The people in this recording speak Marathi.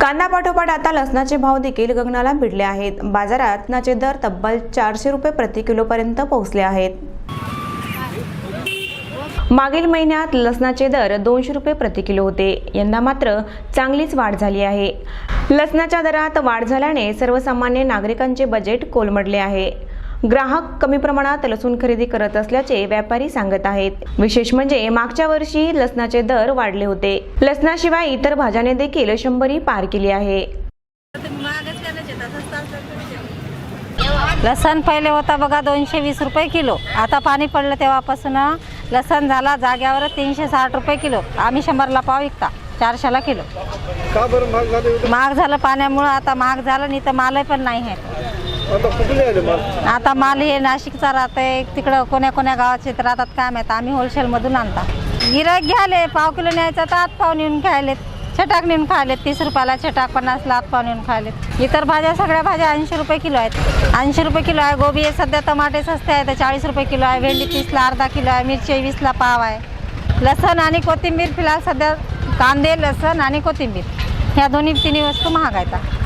कांदा पाठोपाठ आता लसणाचे भाव देखील गगनाला भिडले आहेत. बाजारात लसणाचे दर तब्बल चारशे रुपये प्रति किलोपर्यंत पोहोचले आहेत. मागील महिन्यात लसणाचे दर दोनशे रुपये प्रति किलो होते. यंदा मात्र चांगलीच वाढ झाली आहे. लसणाच्या दरात वाढ झाल्याने सर्वसामान्य नागरिकांचे बजेट कोलमडले आहे. ग्राहक कमी प्रमाणात लसूण खरेदी करत असल्याचे व्यापारी सांगत आहेत. विशेष म्हणजे मागच्या वर्षी लसणाचे दर वाढले होते. लसणाशिवाय इतर भाज्याने देखील शंभरी पार केली आहे. लसण पहिले होता बघा दोनशे वीस रुपये किलो. आता पाणी पडलं तेव्हापासून लसण झाला जाग्यावर तीनशे साठ रुपये किलो. आम्ही शंभरला पाव विकता चारशेला किलो. का बरं महाग झाले होते महाग झालं पाण्यामुळं आता महाग झालं नाही तर मालही पण नाही आहे. आता माल आता माल हे नाशिकचा राहते तिकडं कोण्या कोण्या गावाचे तर राहतात काय माहीत. आम्ही होलसेलमधून आणता. गिरायक घ्यायले. पाव किलो न्यायचा तर आत पाव नेऊन खायलेत छटाक नेऊन खायलेत तीस रुपयाला छटाक पन्नासला आत पाव नेऊन खायलेत इतर भाज्या सगळ्या भाज्या ऐंशी रुपये किलो आहेत. ऐंशी रुपये किलो आहे गोबी आहे. सध्या टमाटे सस्ते आहे तर चाळीस रुपये किलो आहे. भेंडी तीसला अर्धा किलो आहे. मिरची वीसला पाव आहे. लसण आणि कोथिंबीर फिलहाल सध्या कांदे लसण आणि कोथिंबीर. ह्या दोन्ही तिन्ही वस्तू महाग आहेत.